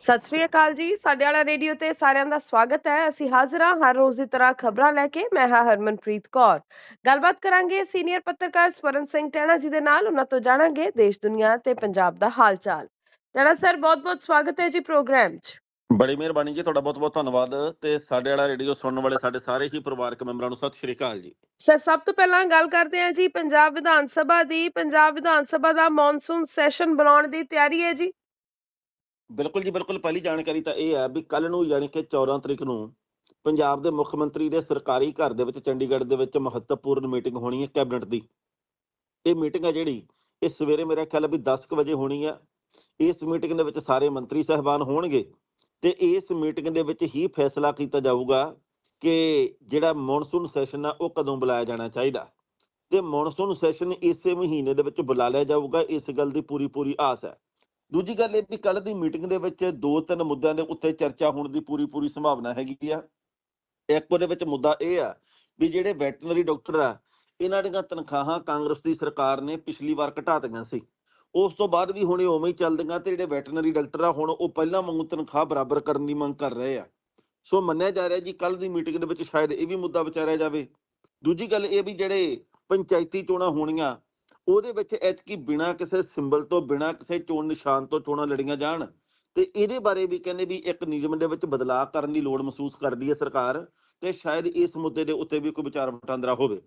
ਸਤਿ ਸ਼੍ਰੀ ਅਕਾਲ ਜੀ। ਸਾਡੇ ਵਾਲਾ ਰੇਡੀਓ ਤੇ ਸਾਰਿਆਂ ਦਾ ਸਵਾਗਤ ਹੈ। ਅਸੀਂ ਹਾਜ਼ਰ ਹਾਂ ਹਰ ਰੋਜ਼ ਦੀ ਤਰ੍ਹਾਂ ਖਬਰਾਂ ਲੈ ਕੇ। ਮੈਂ ਹਾਂ ਹਰਮਨਪ੍ਰੀਤ ਕੌਰ। ਗੱਲਬਾਤ ਕਰਾਂਗੇ ਸੀਨੀਅਰ ਪੱਤਰਕਾਰ ਸਵਰਨ ਸਿੰਘ ਟੈਣਾ ਜੀ ਦੇ ਨਾਲ। ਉਹਨਾਂ ਤੋਂ ਜਾਣਾਂਗੇ ਦੇਸ਼ ਦੁਨੀਆ ਤੇ ਪੰਜਾਬ ਦਾ ਹਾਲ ਚਾਲ ਟੈਣਾ ਸਰ ਬਹੁਤ-ਬਹੁਤ ਸਵਾਗਤ ਹੈ ਜੀ ਪ੍ਰੋਗਰਾਮ 'ਚ। ਬੜੀ ਮਿਹਰਬਾਨੀ ਜੀ। ਤੁਹਾਡਾ ਬਹੁਤ ਬਹੁਤ ਧੰਨਵਾਦ। ਤੇ ਸਾਡੇ ਵਾਲਾ ਰੇਡੀਓ ਸੁਣਨ ਵਾਲੇ ਸਾਡੇ ਸਾਰੇ ਹੀ ਪਰਿਵਾਰਕ ਮੈਂਬਰਾਂ ਨੂੰ ਸਤਿ ਸ਼੍ਰੀ ਅਕਾਲ ਜੀ। ਸਰ ਸਭ ਤੋਂ ਪਹਿਲਾਂ ਗੱਲ ਕਰਦੇ ਹਾਂ ਜੀ ਪੰਜਾਬ ਵਿਧਾਨ ਸਭਾ ਦੀ। ਪੰਜਾਬ ਵਿਧਾਨ ਸਭਾ ਦਾ ਮੌਨਸੂਨ ਸੈਸ਼ਨ ਬਣਾਉਣ ਦੀ ਤਿਆਰੀ ਹੈ ਜੀ। ਬਿਲਕੁਲ ਜੀ, ਬਿਲਕੁਲ ਪਹਿਲੀ ਜਾਣਕਾਰੀ ਤਾਂ ਇਹ ਹੈ ਵੀ ਕੱਲ ਨੂੰ ਯਾਨੀ ਕਿ 14 ਤਰੀਕ ਨੂੰ ਪੰਜਾਬ ਦੇ ਮੁੱਖ ਮੰਤਰੀ ਦੇ ਸਰਕਾਰੀ ਘਰ ਦੇ ਵਿੱਚ ਚੰਡੀਗੜ੍ਹ ਦੇ ਵਿੱਚ ਮਹੱਤਵਪੂਰਨ ਮੀਟਿੰਗ ਹੋਣੀ ਹੈ ਕੈਬਨਿਟ ਦੀ। ਇਹ ਮੀਟਿੰਗ ਹੈ ਜਿਹੜੀ ਇਹ ਸਵੇਰੇ ਮੇਰਾ ਖਿਆਲ ਹੈ ਵੀ 10 ਕੁ ਵਜੇ ਹੋਣੀ ਹੈ ਇਸ ਮੀਟਿੰਗ ਦੇ ਵਿੱਚ ਸਾਰੇ ਮੰਤਰੀ ਸਹਿਬਾਨ ਹੋਣਗੇ ਤੇ ਇਸ ਮੀਟਿੰਗ ਦੇ ਵਿੱਚ ਹੀ ਫੈਸਲਾ ਕੀਤਾ ਜਾਊਗਾ ਕਿ ਜਿਹੜਾ ਮੌਨਸੂਨ ਸੈਸ਼ਨ ਆ ਉਹ ਕਦੋਂ ਬੁਲਾਇਆ ਜਾਣਾ ਚਾਹੀਦਾ। ਤੇ ਮੌਨਸੂਨ ਸੈਸ਼ਨ ਇਸੇ ਮਹੀਨੇ ਦੇ ਵਿੱਚ ਬੁਲਾ ਲਿਆ ਜਾਊਗਾ, ਇਸ ਗੱਲ ਦੀ ਪੂਰੀ ਪੂਰੀ ਆਸ ਹੈ। ਦੂਜੀ ਗੱਲ ਇਹ ਵੀ ਕੱਲ ਦੀ ਮੀਟਿੰਗ ਦੇ ਵਿੱਚ ਦੋ ਤਿੰਨ ਮੁੱਦਿਆਂ ਦੇ ਉੱਤੇ ਚਰਚਾ ਹੋਣ ਦੀ ਪੂਰੀ ਪੂਰੀ ਸੰਭਾਵਨਾ ਹੈਗੀ ਆ। ਇੱਕ ਉਹਦੇ ਵਿੱਚ ਮੁੱਦਾ ਇਹ ਆ ਵੀ ਜਿਹੜੇ ਵੈਟਰਨਰੀ ਡਾਕਟਰ ਆ, ਇਹਨਾਂ ਦੀਆਂ ਤਨਖਾਹਾਂ ਕਾਂਗਰਸ ਦੀ ਸਰਕਾਰ ਨੇ ਪਿਛਲੀ ਵਾਰ ਘਟਾ ਦਿੱਤੀਆਂ ਸੀ। ਉਸ ਤੋਂ ਬਾਅਦ ਵੀ ਹੁਣ ਇਹ ਉਵੇਂ ਹੀ ਚੱਲਦੀਆਂ ਤੇ ਜਿਹੜੇ ਵੈਟਰਨਰੀ ਡਾਕਟਰ ਆ, ਹੁਣ ਉਹ ਪਹਿਲਾਂ ਵਾਂਗੂ ਤਨਖਾਹ ਬਰਾਬਰ ਕਰਨ ਦੀ ਮੰਗ ਕਰ ਰਹੇ ਆ। ਸੋ ਮੰਨਿਆ ਜਾ ਰਿਹਾ ਜੀ ਕੱਲ ਦੀ ਮੀਟਿੰਗ ਦੇ ਵਿੱਚ ਸ਼ਾਇਦ ਇਹ ਵੀ ਮੁੱਦਾ ਵਿਚਾਰਿਆ ਜਾਵੇ। ਦੂਜੀ ਗੱਲ ਇਹ ਵੀ ਜਿਹੜੇ ਪੰਚਾਇਤੀ ਚੋਣਾਂ ਹੋਣੀਆਂ ਉਹਦੇ ਵਿੱਚ ਐਤਕੀ ਬਿਨਾ ਕਿਸੇ ਸਿੰਬਲ ਤੋਂ, ਬਿਨਾ ਕਿਸੇ ਚੋਣ ਨਿਸ਼ਾਨ ਤੋਂ ਚੋਣਾਂ ਲੜੀਆਂ ਜਾਣ ਤੇ ਇਹਦੇ ਬਾਰੇ ਵੀ ਕਹਿੰਦੇ ਵੀ ਇੱਕ ਨਿਯਮ ਦੇ ਵਿੱਚ ਬਦਲਾਅ ਕਰਨ ਦੀ ਲੋੜ ਮਹਿਸੂਸ ਕਰਦੀ ਹੈ ਸਰਕਾਰ ਤੇ ਸ਼ਾਇਦ ਇਸ ਮੁੱਦੇ ਦੇ ਉੱਤੇ ਵੀ ਕੋਈ ਵਿਚਾਰ ਵਟਾਂਦਰਾ ਹੋਵੇ।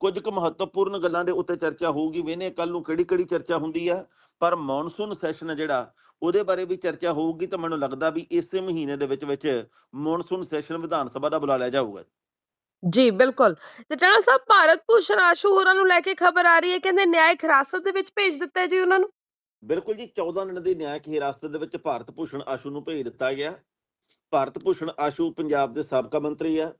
ਕੁਝ ਕੁ ਮਹੱਤਵਪੂਰਨ ਗੱਲਾਂ ਦੇ ਉੱਤੇ ਚਰਚਾ ਹੋਊਗੀ ਵੇਨੇ ਕੱਲ ਨੂੰ ਕਿਹੜੀ ਕਿਹੜੀ ਚਰਚਾ ਹੁੰਦੀ ਆ ਪਰ ਮੌਨਸੂਨ ਸੈਸ਼ਨ ਜਿਹੜਾ ਉਹਦੇ ਬਾਰੇ ਵੀ ਚਰਚਾ ਹੋਊਗੀ ਤਾਂ ਮੈਨੂੰ ਲੱਗਦਾ ਵੀ ਇਸੇ ਮਹੀਨੇ ਦੇ ਵਿੱਚ ਵਿੱਚ ਮੌਨਸੂਨ ਸੈਸ਼ਨ ਵਿਧਾਨ ਸਭਾ ਦਾ ਬੁਲਾ ਲਿਆ ਜਾਊਗਾ। ਜੀ, ਬਿਲਕੁਲ। ਤੇ ਟੈਣਾ ਸਾਹਿਬ ਭਾਰਤ ਭੂਸ਼ਣ ਆਸ਼ੂ ਹੋਰਾਂ ਨੂੰ ਲੈ ਕੇ ਖਬਰ ਆ ਰਹੀ ਹੈ, ਕਹਿੰਦੇ ਨਿਆਇਕ ਹਿਰਾਸਤ ਦੇ ਵਿੱਚ ਭੇਜ ਦਿੱਤਾ ਜੀ ਉਹਨਾਂ ਨੂੰ? ਬਿਲਕੁਲ ਜੀ 14 ਦਿਨ ਦੀ ਨਿਆਇਕ ਹਿਰਾਸਤ ਦੇ ਵਿੱਚ ਭਾਰਤ ਭੂਸ਼ਣ ਆਸ਼ੂ ਨੂੰ ਭੇਜ ਦਿੱਤਾ ਗਿਆ। ਭਾਰਤ ਭੂਸ਼ਣ ਆਸ਼ੂ ਪੰਜਾਬ ਦੇ ਸਾਬਕਾ ਮੰਤਰੀ ਆ।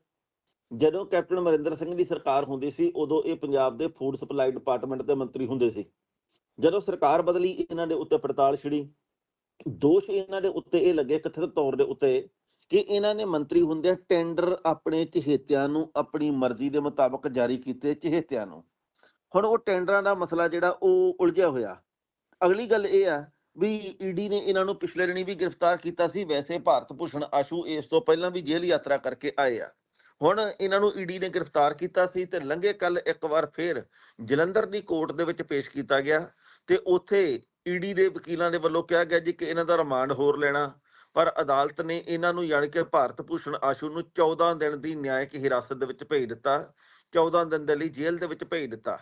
ਜਦੋਂ ਕੈਪਟਨ ਅਮਰਿੰਦਰ ਸਿੰਘ ਦੀ ਸਰਕਾਰ ਹੁੰਦੀ ਸੀ, ਉਦੋਂ ਇਹ ਪੰਜਾਬ ਦੇ ਫੂਡ ਸਪਲਾਈ ਡਿਪਾਰਟਮੈਂਟ ਦੇ ਮੰਤਰੀ ਹੁੰਦੇ ਸੀ। ਜਦੋਂ ਸਰਕਾਰ ਬਦਲੀ, ਇਹਨਾਂ ਦੇ ਉੱਤੇ ਪੜਤਾਲ ਛਿੜੀ। ਦੋਸ਼ ਇਹਨਾਂ ਦੇ ਉੱਤੇ ਇਹ ਲੱਗੇ, ਕਥਿਤ ਤੌਰ ਦੇ ਉੱਤੇ ਕਿ ਇਹਨਾਂ ਨੇ ਮੰਤਰੀ ਹੁੰਦਿਆਂ ਟੈਂਡਰ ਆਪਣੇ ਚਹੇਤਿਆਂ ਨੂੰ ਆਪਣੀ ਮਰਜ਼ੀ ਦੇ ਮੁਤਾਬਕ ਜਾਰੀ ਕੀਤੇ ਚਹੇਤਿਆਂ ਨੂੰ। ਹੁਣ ਉਹ ਟੈਂਡਰਾਂ ਦਾ ਮਸਲਾ ਜਿਹੜਾ ਉਹ ਉਲਝਿਆ ਹੋਇਆ। ਅਗਲੀ ਗੱਲ ਇਹ ਆ ਵੀ ਈਡੀ ਨੇ ਇਹਨਾਂ ਨੂੰ ਪਿਛਲੇ ਦਿਨੀ ਵੀ ਗ੍ਰਿਫਤਾਰ ਕੀਤਾ ਸੀ। ਵੈਸੇ ਭਾਰਤ ਭੂਸ਼ਣ ਆਸ਼ੂ ਇਸ ਤੋਂ ਪਹਿਲਾਂ ਵੀ ਜੇਲ੍ਹ ਯਾਤਰਾ ਕਰਕੇ ਆਏ ਆ। ਹੁਣ ਇਹਨਾਂ ਨੂੰ ਈਡੀ ਨੇ ਗ੍ਰਿਫਤਾਰ ਕੀਤਾ ਸੀ ਤੇ ਲੰਘੇ ਕੱਲ ਇੱਕ ਵਾਰ ਫੇਰ ਜਲੰਧਰ ਦੀ ਕੋਰਟ ਦੇ ਵਿੱਚ ਪੇਸ਼ ਕੀਤਾ ਗਿਆ ਤੇ ਉੱਥੇ ਈਡੀ ਦੇ ਵਕੀਲਾਂ ਦੇ ਵੱਲੋਂ ਕਿਹਾ ਗਿਆ ਜੀ ਕਿ ਇਹਨਾਂ ਦਾ ਰਿਮਾਂਡ ਹੋਰ ਲੈਣਾ। ਪਰ ਅਦਾਲਤ ਨੇ ਇਹਨਾਂ ਨੂੰ ਯਾਨੀ ਕਿ ਭਾਰਤ ਭੂਸ਼ਣ ਆਸ਼ੂ ਨੂੰ 14 ਦਿਨ ਦੀ ਨਿਆਇਕ ਹਿਰਾਸਤ ਦੇ ਵਿੱਚ ਭੇਜ ਦਿੱਤਾ 14 ਦਿਨ ਦੇ ਲਈ ਜੇਲ੍ਹ ਦੇ ਵਿੱਚ ਭੇਜ ਦਿੱਤਾ।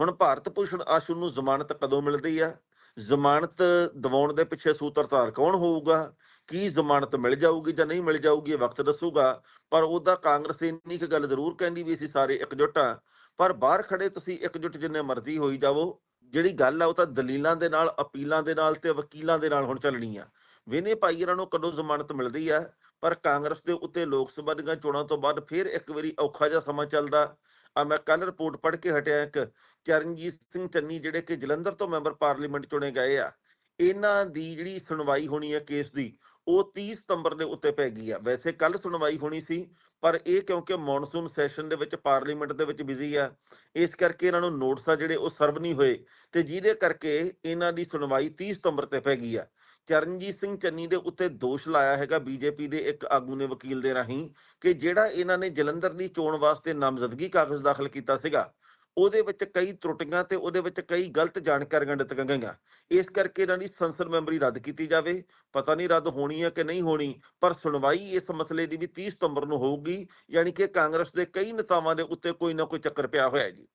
ਹੁਣ ਭਾਰਤ ਭੂਸ਼ਣ ਆਸ਼ੂ ਨੂੰ ਜ਼ਮਾਨਤ ਕਦੋਂ ਮਿਲਦੀ ਆ? ਜ਼ਮਾਨਤ ਦਿਵਾਉਣ ਦੇ ਪਿੱਛੇ ਸੂਤਰਧਾਰ ਕੌਣ ਹੋਊਗਾ? ਕੀ ਜ਼ਮਾਨਤ ਮਿਲ ਜਾਊਗੀ ਜਾਂ ਨਹੀਂ ਮਿਲ ਜਾਊਗੀ ਇਹ ਵਕਤ ਦੱਸੂਗਾ। ਪਰ ਉਹਦਾ ਕਾਂਗਰਸ ਇੰਨੀ ਕੁ ਗੱਲ ਜ਼ਰੂਰ ਕਹਿੰਦੀ ਵੀ ਅਸੀਂ ਸਾਰੇ ਇਕਜੁੱਟ ਆ ਪਰ ਬਾਹਰ ਖੜੇ ਤੁਸੀਂ ਇਕਜੁੱਟ ਜਿੰਨੇ ਮਰਜ਼ੀ ਹੋਈ ਜਾਵੋ। ਜਿਹੜੀ ਗੱਲ ਆ ਉਹ ਤਾਂ ਦਲੀਲਾਂ ਦੇ ਨਾਲ, ਅਪੀਲਾਂ ਦੇ ਨਾਲ ਤੇ ਵਕੀਲਾਂ ਦੇ ਨਾਲ ਹੁਣ ਚੱਲਣੀ ਆ। ਵੇਨੇ ਭਾਈ ਨੂੰ ਕਦੋਂ ਜ਼ਮਾਨਤ ਮਿਲਦੀ ਆ? ਪਰ ਕਾਂਗਰਸ ਦੇ ਉੱਤੇ ਲੋਕ ਸਭਾ ਦੀਆਂ ਚੋਣਾਂ ਤੋਂ ਬਾਅਦ ਫਿਰ ਇੱਕ ਵਾਰੀ ਔਖਾ ਜਿਹਾ ਸਮਾਂ ਚੱਲਦਾ। ਆ ਮੈਂ ਕੱਲ ਰਿਪੋਰਟ ਪੜ੍ਹ ਕੇ ਹਟਿਆ ਇੱਕ, ਚਰਨਜੀਤ ਸਿੰਘ ਚੰਨੀ ਜਿਹੜੇ ਕਿ ਜਲੰਧਰ ਤੋਂ ਮੈਂਬਰ ਪਾਰਲੀਮੈਂਟ ਚੁਣੇ ਗਏ ਆ। ਇਹਨਾਂ ਦੀ ਜਿਹੜੀ ਸੁਣਵਾਈ ਹੋਣੀ ਹੈ ਕੇਸ ਦੀ, ਉਹ 30 ਸਤੰਬਰ ਦੇ ਉੱਤੇ ਪੈ ਗਈ ਆ। ਵੈਸੇ ਕੱਲ ਸੁਣਵਾਈ ਹੋਣੀ ਸੀ ਪਰ ਇਹ ਕਿਉਂਕਿ ਮੌਨਸੂਨ ਸੈਸ਼ਨ ਦੇ ਵਿੱਚ ਪਾਰਲੀਮੈਂਟ ਦੇ ਵਿੱਚ ਬਿਜ਼ੀ ਆ, ਇਸ ਕਰਕੇ ਇਹਨਾਂ ਨੂੰ ਨੋਟਸ ਆ ਜਿਹੜੇ ਉਹ ਸਰਵ ਨਹੀਂ ਹੋਏ ਤੇ ਜਿਹਦੇ ਕਰਕੇ ਇਹਨਾਂ ਦੀ ਸੁਣਵਾਈ 30 ਸਤੰਬਰ ਤੇ ਪੈ ਗਈ ਆ। ਚਰਨਜੀਤ ਸਿੰਘ ਚੰਨੀ ਦੇ ਉੱਤੇ ਦੋਸ਼ ਲਾਇਆ ਹੈਗਾ ਬੀਜੇਪੀ ਦੇ ਇੱਕ ਆਗੂ ਨੇ ਵਕੀਲ ਦੇ ਰਾਹੀਂ ਕਿ ਜਿਹੜਾ ਇਹਨਾਂ ਨੇ ਜਲੰਧਰ ਦੀ ਚੋਣ ਵਾਸਤੇ ਨਾਮਜ਼ਦਗੀ ਕਾਗਜ਼ ਦਾਖਲ ਕੀਤਾ ਸੀਗਾ ਉਹਦੇ ਵਿੱਚ ਕਈ ਤਰੁੱਟੀਆਂ ਤੇ ਉਹਦੇ ਵਿੱਚ ਕਈ ਗਲਤ ਜਾਣਕਾਰੀਆਂ ਦਿੱਤੀਆਂ ਗਈਆਂ। ਇਸ ਕਰਕੇ ਇਹਨਾਂ ਦੀ ਸੰਸਦ ਮੈਂਬਰੀ ਰੱਦ ਕੀਤੀ ਜਾਵੇ। ਪਤਾ ਨਹੀਂ ਰੱਦ ਹੋਣੀ ਹੈ ਕਿ ਨਹੀਂ ਹੋਣੀ, ਪਰ ਸੁਣਵਾਈ ਇਸ ਮਸਲੇ ਦੀ ਵੀ 30 ਸਤੰਬਰ ਨੂੰ ਹੋਊਗੀ, ਯਾਨੀ ਕਿ ਕਾਂਗਰਸ ਦੇ ਕਈ ਨੇਤਾਵਾਂ ਦੇ ਉੱਤੇ ਕੋਈ ਨਾ ਕੋਈ ਚੱਕਰ ਪਿਆ ਹੋਇਆ ਹੈ ਜੀ।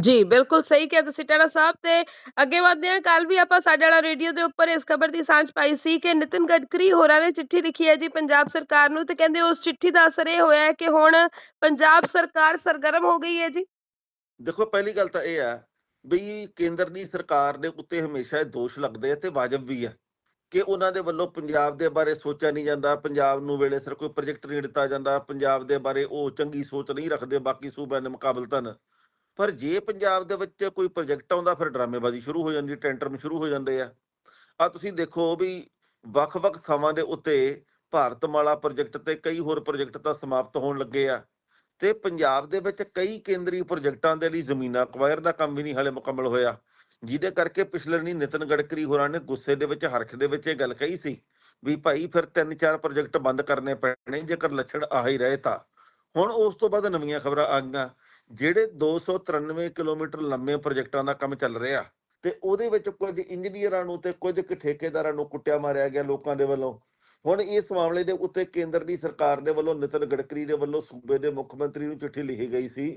ਜੀ, ਬਿਲਕੁਲ ਸਹੀ ਕਿਹਾ ਤੁਸੀਂ ਟੈਣਾ ਸਾਹਿਬ ਤੇ ਅੱਗੇ ਵਧਦੇ ਹਾਂ। ਕੱਲ ਵੀ ਆਪਾਂ ਸਾਡੇ ਵਾਲਾ ਰੇਡੀਓ ਦੇ ਉੱਪਰ ਇਸ ਖਬਰ ਦੀ ਸਾਂਝ ਪਾਈ ਸੀ ਕਿ ਨਿਤਿਨ ਗਡਕਰੀ ਹੋਰਾਂ ਨੇ ਚਿੱਠੀ ਲਿਖੀ ਹੈ ਜੀ ਪੰਜਾਬ ਸਰਕਾਰ ਨੂੰ ਤੇ ਕਹਿੰਦੇ ਉਸ ਚਿੱਠੀ ਦਾ ਅਸਰ ਇਹ ਹੋਇਆ ਹੈ ਕਿ ਹੁਣ ਪੰਜਾਬ ਸਰਕਾਰ ਸਰਗਰਮ ਹੋ ਗਈ ਹੈ ਜੀ। ਦੇਖੋ, ਪਹਿਲੀ ਗੱਲ ਤਾਂ ਇਹ ਆ ਵੀ ਕੇਂਦਰ ਦੀ ਸਰਕਾਰ ਦੇ ਉੱਤੇ ਹਮੇਸ਼ਾ ਇਹ ਦੋਸ਼ ਲੱਗਦੇ ਆ ਤੇ ਵਾਜਬ ਵੀ ਆ ਕਿ ਉਹਨਾਂ ਦੇ ਵੱਲੋਂ ਪੰਜਾਬ ਦੇ ਬਾਰੇ ਸੋਚਿਆ ਨਹੀਂ ਜਾਂਦਾ, ਪੰਜਾਬ ਨੂੰ ਵੇਲੇ ਸਿਰ ਕੋਈ ਪ੍ਰੋਜੈਕਟ ਨਹੀਂ ਦਿੱਤਾ ਜਾਂਦਾ, ਪੰਜਾਬ ਦੇ ਬਾਰੇ ਉਹ ਚੰਗੀ ਸੋਚ ਨਹੀਂ ਰੱਖਦੇ, ਬਾਕੀ ਸੂਬਿਆਂ ਦੇ ਮੁਕਾਬਲਤਨ ਪਰ ਜੇ ਪੰਜਾਬ ਦੇ ਵਿੱਚ ਕੋਈ ਪ੍ਰੋਜੈਕਟ ਆਉਂਦਾ, ਫਿਰ ਡਰਾਮੇਬਾਜ਼ੀ ਸ਼ੁਰੂ ਹੋ ਜਾਂਦੀ ਟੈਂਟਰਮ ਸ਼ੁਰੂ ਹੋ ਜਾਂਦੇ ਆ। ਆ ਤੁਸੀਂ ਦੇਖੋ ਵੀ ਵੱਖ-ਵੱਖ ਥਾਵਾਂ ਦੇ ਉੱਤੇ ਭਾਰਤਮਾਲਾ ਪ੍ਰੋਜੈਕਟ ਤੇ ਕਈ ਹੋਰ ਪ੍ਰੋਜੈਕਟ ਤਾਂ ਸਮਾਪਤ ਹੋਣ ਲੱਗੇ ਆ। ਤੇ ਪੰਜਾਬ ਦੇ ਵਿੱਚ ਕਈ ਕੇਂਦਰੀ ਪ੍ਰੋਜੈਕਟਾਂ ਦੇ ਲਈ ਜ਼ਮੀਨਾਂ ਅਕਵਾਇਰ ਦਾ ਕੰਮ ਵੀ ਨਹੀਂ ਹਾਲੇ ਮੁਕੰਮਲ ਹੋਇਆ। ਜਿਹਦੇ ਕਰਕੇ ਪਿਛਲੇ ਨਹੀਂ ਨਿਤਨ ਗਡਕਰੀ ਹੋਰਾਂ ਨੇ ਗੁੱਸੇ ਦੇ ਵਿੱਚ, ਹਰਖ ਦੇ ਵਿੱਚ ਇਹ ਗੱਲ ਕਹੀ ਸੀ ਵੀ ਭਾਈ ਫਿਰ ਤਿੰਨ ਚਾਰ ਪ੍ਰੋਜੈਕਟ ਬੰਦ ਕਰਨੇ ਪੈਣੇ ਜੇਕਰ ਲੱਛਣ ਆ ਹੀ ਰਹੇ ਤਾਂ। ਹੁਣ ਉਸ ਤੋਂ ਬਾਅਦ ਨਵੀਆਂ ਖਬਰਾਂ ਆ ਗਈਆਂ, ਜਿਹੜੇ 293 ਕਿਲੋਮੀਟਰ ਲੰਮੇ ਪ੍ਰੋਜੈਕਟਾਂ ਦਾ ਕੰਮ ਚੱਲ ਰਿਹਾ ਤੇ ਉਹਦੇ ਵਿੱਚ ਕੁਝ ਇੰਜੀਨੀਅਰਾਂ ਨੂੰ ਤੇ ਕੁਝ ਠੇਕੇਦਾਰਾਂ ਨੂੰ ਕੁੱਟਿਆ ਮਾਰਿਆ ਗਿਆ ਲੋਕਾਂ ਦੇ ਵੱਲੋਂ। ਹੁਣ ਇਸ ਮਾਮਲੇ ਦੇ ਉੱਤੇ ਕੇਂਦਰ ਦੀ ਸਰਕਾਰ ਦੇ ਵੱਲੋਂ ਨਿਤਨ ਗਡਕਰੀ ਦੇ ਵੱਲੋਂ ਸੂਬੇ ਦੇ ਮੁੱਖ ਮੰਤਰੀ ਨੂੰ ਚਿੱਠੀ ਲਿਖੀ ਗਈ ਸੀ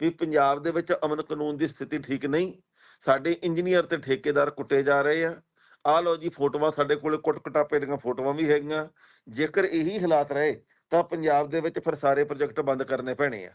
ਵੀ ਪੰਜਾਬ ਦੇ ਵਿੱਚ ਅਮਨ ਕਾਨੂੰਨ ਦੀ ਸਥਿਤੀ ਠੀਕ ਨਹੀਂ, ਸਾਡੇ ਇੰਜੀਨੀਅਰ ਤੇ ਠੇਕੇਦਾਰ ਕੁੱਟੇ ਜਾ ਰਹੇ ਆ। ਆਹ ਲਓ ਜੀ ਫੋਟੋਆਂ, ਸਾਡੇ ਕੋਲੇ ਕੁੱਟ ਕਟਾਪੇ ਦੀਆਂ ਫੋਟੋਆਂ ਵੀ ਹੈਗੀਆਂ। ਜੇਕਰ ਇਹੀ ਹਾਲਾਤ ਰਹੇ, ਤਾਂ ਪੰਜਾਬ ਦੇ ਵਿੱਚ ਫਿਰ ਸਾਰੇ ਪ੍ਰੋਜੈਕਟ ਬੰਦ ਕਰਨੇ ਪੈਣੇ ਆ।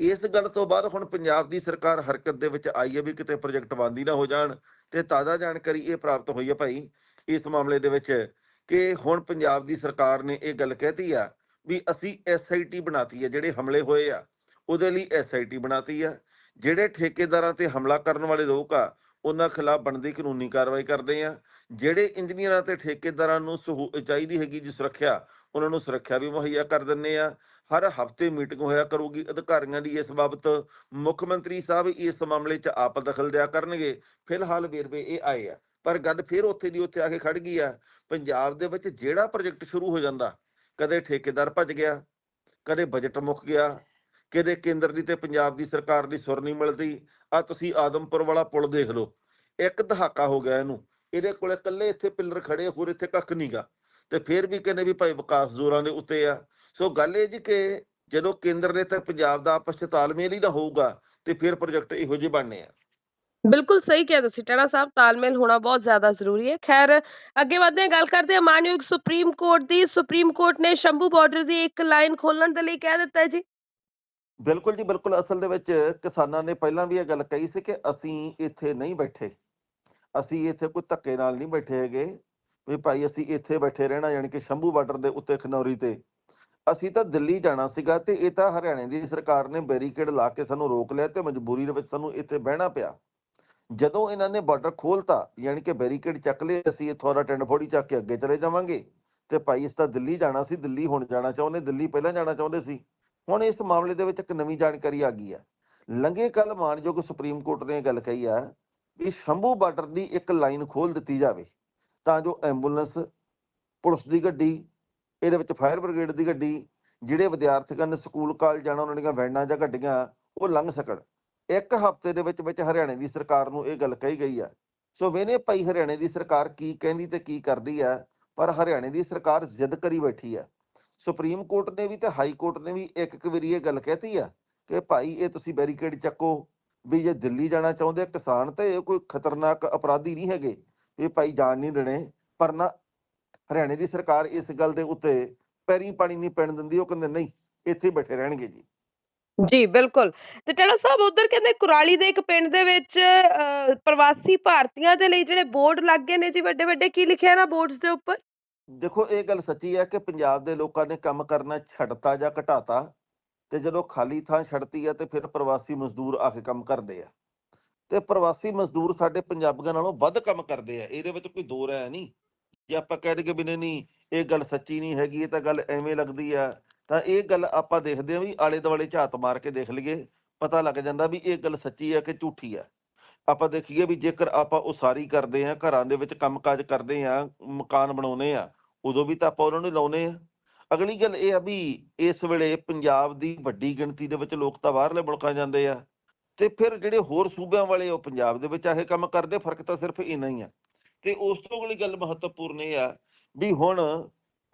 ਇਸ ਗੱਲ ਤੋਂ ਬਾਅਦ ਹੁਣ ਪੰਜਾਬ ਦੀ ਸਰਕਾਰ ਹਰਕਤ ਦੇ ਵਿੱਚ ਆਈ ਹੈ ਵੀ ਕਿਤੇ ਪ੍ਰੋਜੈਕਟ ਬੰਦ ਹੀ ਨਾ ਹੋ ਜਾਣ ਤੇ ਤਾਜ਼ਾ ਜਾਣਕਾਰੀ ਇਹ ਪ੍ਰਾਪਤ ਹੋਈ ਹੈ ਭਾਈ, ਇਸ ਮਾਮਲੇ ਦੇ ਵਿੱਚ ਕਿ ਹੁਣ ਪੰਜਾਬ ਦੀ ਸਰਕਾਰ ਨੇ ਇਹ ਗੱਲ ਕਹਿਤੀ ਆ ਵੀ ਅਸੀਂ ਐਸਆਈਟੀ ਬਣਾਤੀ ਹੈ ਜਿਹੜੇ ਹਮਲੇ ਹੋਏ ਆ, ਉਹਦੇ ਲਈ ਐਸਆਈਟੀ ਬਣਾਤੀ ਆ। ਜਿਹੜੇ ਠੇਕੇਦਾਰਾਂ ਤੇ ਹਮਲਾ ਕਰਨ ਵਾਲੇ ਲੋਕ ਆ, ਉਹਨਾਂ ਖਿਲਾਫ ਬਣਦੀ ਕਾਨੂੰਨੀ ਕਾਰਵਾਈ ਕਰਦੇ ਆ। ਜਿਹੜੇ ਇੰਜੀਨੀਅਰਾਂ ਤੇ ਠੇਕੇਦਾਰਾਂ ਨੂੰ ਸਹੂ- ਚਾਹੀਦੀ ਹੈਗੀ ਜੀ ਸੁਰੱਖਿਆ, ਉਹਨਾਂ ਨੂੰ ਸੁਰੱਖਿਆ ਵੀ ਮੁਹੱਈਆ ਕਰ ਦਿੰਨੇ ਆ। ਹਰ ਹਫ਼ਤੇ ਮੀਟਿੰਗ ਹੋਇਆ ਕਰੂਗੀ, ਅਧਿਕਾਰੀਆਂ ਦੀ ਇਸ ਬਾਬਤ ਮੁੱਖ ਮੰਤਰੀ ਸਾਹਿਬ ਇਸ ਮਾਮਲੇ 'ਚ ਆਪ ਦਖਲ ਦਿਆ ਕਰਨਗੇ। ਫਿਲਹਾਲ ਵੇਰਵੇ ਇਹ ਆਏ ਆ। ਪਰ ਗੱਲ ਫਿਰ ਉੱਥੇ ਦੀ ਉੱਥੇ ਆ ਕੇ ਖੜ ਗਈ ਆ। ਪੰਜਾਬ ਦੇ ਵਿੱਚ ਜਿਹੜਾ ਪ੍ਰੋਜੈਕਟ ਸ਼ੁਰੂ ਹੋ ਜਾਂਦਾ, ਕਦੇ ਠੇਕੇਦਾਰ ਭੱਜ ਗਿਆ, ਕਦੇ ਬਜਟ ਮੁੱਕ ਗਿਆ, ਕਦੇ ਕੇਂਦਰ ਦੀ ਤੇ ਪੰਜਾਬ ਦੀ ਸਰਕਾਰ ਦੀ ਸੁਰ ਨਹੀਂ ਮਿਲਦੀ ਆ ਤੁਸੀਂ ਆਦਮਪੁਰ ਵਾਲਾ ਪੁਲ ਦੇਖ ਲਓ, ਇੱਕ ਦਹਾਕਾ ਹੋ ਗਿਆ ਇਹਨੂੰ, ਇਹਦੇ ਕੋਲੇ ਇਕੱਲੇ ਇੱਥੇ ਪਿੱਲਰ ਖੜੇ ਹੋਰ ਇੱਥੇ ਕੱਖ ਨਹੀਂਗਾ ਤੇ ਫਿਰ ਵੀ ਕਹਿੰਦੇ ਵੀ ਭਾਈ ਵਿਕਾਸ ਜ਼ੋਰਾਂ ਦੇ ਉੱਤੇ ਆ। ਸੋ ਗੱਲ ਇਹ ਜੀ ਕਿ ਜਦੋਂ ਕੇਂਦਰ ਨੇ ਤੇ ਪੰਜਾਬ ਦਾ ਆਪਸ ਚ ਤਾਲਮੇਲ ਹੀ ਨਾ ਹੋਊਗਾ, ਤੇ ਫਿਰ ਪ੍ਰੋਜੈਕਟ ਇਹੋ ਜਿਹੇ ਬਣਨੇ ਆ। ਬਿਲਕੁਲ ਸਹੀ ਕਿਹਾ ਤੁਸੀਂ, ਟਣਾ ਸਾਹਿਬ ਤਾਲਮੇਲ ਹੋਣਾ ਬਹੁਤ ਜ਼ਿਆਦਾ ਜ਼ਰੂਰੀ ਹੈ। ਖੈਰ, ਅੱਗੇ ਵਧਦੇ ਹਾਂ, ਗੱਲ ਕਰਦੇ ਹਾਂ ਮਾਨਯੋਗ ਸੁਪਰੀਮ ਕੋਰਟ ਦੀ। ਸੁਪਰੀਮ ਕੋਰਟ ਨੇ ਸ਼ੰਭੂ ਬਾਰਡਰ ਦੀ ਇੱਕ ਲਾਈਨ ਖੋਲਣ ਦੇ ਲਈ ਕਹਿ ਦਿੱਤਾ ਹੈ ਜੀ। ਬਿਲਕੁਲ ਜੀ, ਬਿਲਕੁਲ ਅਸਲ ਦੇ ਵਿੱਚ ਕਿਸਾਨਾਂ ਨੇ ਪਹਿਲਾਂ ਵੀ ਇਹ ਗੱਲ ਕਹੀ ਸੀ ਕਿ ਅਸੀਂ ਇੱਥੇ ਨਹੀਂ ਬੈਠੇ। ਅਸੀਂ ਇੱਥੇ ਕੋਈ ਧੱਕੇ ਨਾਲ ਨਹੀਂ ਬੈਠੇ ਹੈਗੇ ਵੀ ਭਾਈ ਅਸੀਂ ਇੱਥੇ ਬੈਠੇ ਰਹਿਣਾ, ਯਾਨੀ ਕਿ ਸ਼ੰਭੂ ਬਾਰਡਰ ਦੇ ਉੱਤੇ ਖਨੌਰੀ ਤੇ। ਅਸੀਂ ਤਾਂ ਦਿੱਲੀ ਜਾਣਾ ਸੀਗਾ ਤੇ ਇਹ ਤਾਂ ਹਰਿਆਣੇ ਦੀ ਸਰਕਾਰ ਨੇ ਬੈਰੀਕੇਡ ਲਾ ਕੇ ਸਾਨੂੰ ਰੋਕ ਲਿਆ ਤੇ ਮਜਬੂਰੀ ਦੇ ਵਿੱਚ ਸਾਨੂੰ ਇੱਥੇ ਬਹਿਣਾ ਪਿਆ। ਜਦੋਂ ਇਹਨਾਂ ਨੇ ਬਾਰਡਰ ਖੋਲਤਾ, ਯਾਨੀ ਕਿ ਬੈਰੀਕੇਡ ਚੱਕ ਲਏ, ਅਸੀਂ ਇੱਥੋਂ ਦਾ ਟੈਂਡ ਫੋੜੀ ਚੱਕ ਕੇ ਅੱਗੇ ਚਲੇ ਜਾਵਾਂਗੇ। ਤੇ ਭਾਈ ਇਸ ਤਾਂ ਦਿੱਲੀ ਜਾਣਾ ਸੀ, ਦਿੱਲੀ ਹੁਣ ਜਾਣਾ ਚਾਹੁੰਦੇ, ਦਿੱਲੀ ਪਹਿਲਾਂ ਜਾਣਾ ਚਾਹੁੰਦੇ ਸੀ। ਹੁਣ ਇਸ ਮਾਮਲੇ ਦੇ ਵਿੱਚ ਇੱਕ ਨਵੀਂ ਜਾਣਕਾਰੀ ਆ ਗਈ ਹੈ। ਲੰਘੇ ਕੱਲ ਮਾਨਯੋਗ ਸੁਪਰੀਮ ਕੋਰਟ ਨੇ ਇਹ ਗੱਲ ਕਹੀ ਆ ਵੀ ਸ਼ੰਭੂ ਬਾਰਡਰ ਦੀ ਇੱਕ ਲਾਈਨ ਖੋਲ ਦਿੱਤੀ ਜਾਵੇ। ਤਾਂ ਜੋ ਐਂਬੂਲੈਂਸ ਪੁਲਿਸ ਦੀ ਗੱਡੀ, ਇਹਦੇ ਵਿੱਚ ਫਾਇਰ ਬ੍ਰਿਗੇਡ ਦੀ ਗੱਡੀ, ਜਿਹੜੇ ਵਿਦਿਆਰਥੀਆਂ ਨੇ ਸਕੂਲ ਕਾਲਜ ਜਾਣਾ, ਉਹਨਾਂ ਦੀਆਂ ਵੈਨਾਂ ਜਾਂ ਗੱਡੀਆਂ, ਉਹ ਲੰਘ ਸਕਣ। ਇੱਕ ਹਫ਼ਤੇ ਦੇ ਵਿੱਚ ਵਿੱਚ ਹਰਿਆਣੇ ਦੀ ਸਰਕਾਰ ਨੂੰ ਇਹ ਗੱਲ ਕਹੀ ਗਈ ਆ। ਸੋ ਵੇਨੇ ਭਾਈ ਹਰਿਆਣੇ ਦੀ ਸਰਕਾਰ ਕੀ ਕਹਿੰਦੀ ਤੇ ਕੀ ਕਰਦੀ ਆ, ਪਰ ਹਰਿਆਣੇ ਦੀ ਸਰਕਾਰ ਜ਼ਿੱਦ ਕਰੀ ਬੈਠੀ ਆ। ਸੁਪਰੀਮ ਕੋਰਟ ਨੇ ਵੀ ਤੇ ਹਾਈ ਕੋਰਟ ਨੇ ਵੀ ਇੱਕ ਇੱਕ ਵਾਰੀ ਇਹ ਗੱਲ ਕਹਿਤੀ ਆ ਕਿ ਭਾਈ ਇਹ ਤੁਸੀਂ ਬੈਰੀਕੇਡ ਚੱਕੋ, ਵੀ ਜੇ ਦਿੱਲੀ ਜਾਣਾ ਚਾਹੁੰਦੇ ਕਿਸਾਨ ਤੇ ਇਹ ਕੋਈ ਖਤਰਨਾਕ ਅਪਰਾਧੀ ਨਹੀਂ ਹੈਗੇ, ਇਹ ਭਾਈ ਜਾਣ ਨਹੀਂ ਦੇਣੇ, ਪਰ ਨਾ ਹਰਿਆਣੇ ਦੀ ਸਰਕਾਰ ਇਸ ਗੱਲ ਦੇ ਉੱਤੇ ਪੈਰੀ ਪਾਣੀ ਨਹੀਂ ਪੈਣ ਦਿੰਦੀ, ਉਹ ਕਹਿੰਦੇ ਨਹੀਂ, ਇੱਥੇ ਬੈਠੇ ਰਹਿਣਗੇ ਜੀ। ਜੀ, ਬਿਲਕੁਲ। ਤੇ ਟਣਾ ਸਾਹਿਬ ਉਧਰ ਕਹਿੰਦੇ ਕੁਰਾਲੀ ਦੇ ਇੱਕ ਪਿੰਡ ਦੇ ਵਿੱਚ ਪ੍ਰਵਾਸੀ ਭਾਰਤੀਆਂ ਦੇ ਲਈ ਜਿਹੜੇ ਬੋਰਡ ਲੱਗ ਗਏ ਨੇ ਜੀ ਵੱਡੇ ਵੱਡੇ ਕੀ ਲਿਖਿਆ ਨਾ ਬੋਰਡਸ ਦੇ ਉੱਪਰ? ਦੇਖੋ, ਇਹ ਗੱਲ ਸੱਚੀ ਹੈ ਕਿ ਪੰਜਾਬ ਦੇ ਲੋਕਾਂ ਨੇ ਕੰਮ ਕਰਨਾ ਛੱਡਤਾ ਜਾਂ ਘਟਾਤਾ ਤੇ ਜਦੋਂ ਖਾਲੀ ਥਾਂ ਛੱਡਤੀ ਹੈ ਤੇ ਫਿਰ ਪ੍ਰਵਾਸੀ ਮਜ਼ਦੂਰ ਆ ਕੇ ਕੰਮ ਕਰਦੇ ਆ। ਤੇ ਪ੍ਰਵਾਸੀ ਮਜ਼ਦੂਰ ਸਾਡੇ ਪੰਜਾਬੀਆਂ ਨਾਲੋਂ ਵੱਧ ਕੰਮ ਕਰਦੇ ਆ, ਇਹਦੇ ਵਿੱਚ ਕੋਈ ਦੋ ਰਾय ਨਹੀਂ। ਜੇ ਆਪਾਂ ਕਹਿ ਦਈਏ ਵੀ ਨਹੀਂ, ਇਹ ਗੱਲ ਸੱਚੀ ਨਹੀਂ ਹੈਗੀ, ਇਹ ਤਾਂ ਗੱਲ ਐਵੇਂ ਲੱਗਦੀ ਆ ਤਾਂ ਇਹ ਗੱਲ ਆਪਾਂ ਦੇਖਦੇ ਆ ਵੀ ਆਲੇ ਦੁਆਲੇ ਝਾਤ ਮਾਰ ਕੇ ਦੇਖ ਲਈਏ, ਪਤਾ ਲੱਗ ਜਾਂਦਾ ਵੀ ਇਹ ਗੱਲ ਸੱਚੀ ਆ ਕਿ ਝੂਠੀ ਆ। ਆਪਾਂ ਦੇਖੀਏ ਵੀ ਜੇਕਰ ਆਪਾਂ ਉਸਾਰੀ ਕਰਦੇ ਆ ਘਰਾਂ ਦੇ ਵਿੱਚ ਕੰਮਕਾਜ ਕਰਦੇ ਆ ਮਕਾਨ ਬਣਾਉਨੇ ਆ ਉਦੋਂ ਵੀ ਤਾਂ ਆਪਾਂ ਉਹਨਾਂ ਨੂੰ ਲਾਉਨੇ ਆ ਅਗਲੀ ਗੱਲ ਇਹ ਆ ਵੀ ਇਸ ਵੇਲੇ ਪੰਜਾਬ ਦੀ ਵੱਡੀ ਗਿਣਤੀ ਦੇ ਵਿੱਚ ਲੋਕ ਤਾਂ ਬਾਹਰਲੇ ਮੁਲਕਾਂ ਜਾਂਦੇ ਆ ਤੇ ਫਿਰ ਜਿਹੜੇ ਹੋਰ ਸੂਬਿਆਂ ਵਾਲੇ ਉਹ ਪੰਜਾਬ ਦੇ ਵਿੱਚ ਆਹੇ ਕੰਮ ਕਰਦੇ, ਫ਼ਰਕ ਤਾਂ ਸਿਰਫ ਇੰਨਾ ਹੀ ਆ। ਤੇ ਉਸ ਤੋਂ ਅਗਲੀ ਗੱਲ ਮਹੱਤਵਪੂਰਨ ਇਹ ਆ ਵੀ ਹੁਣ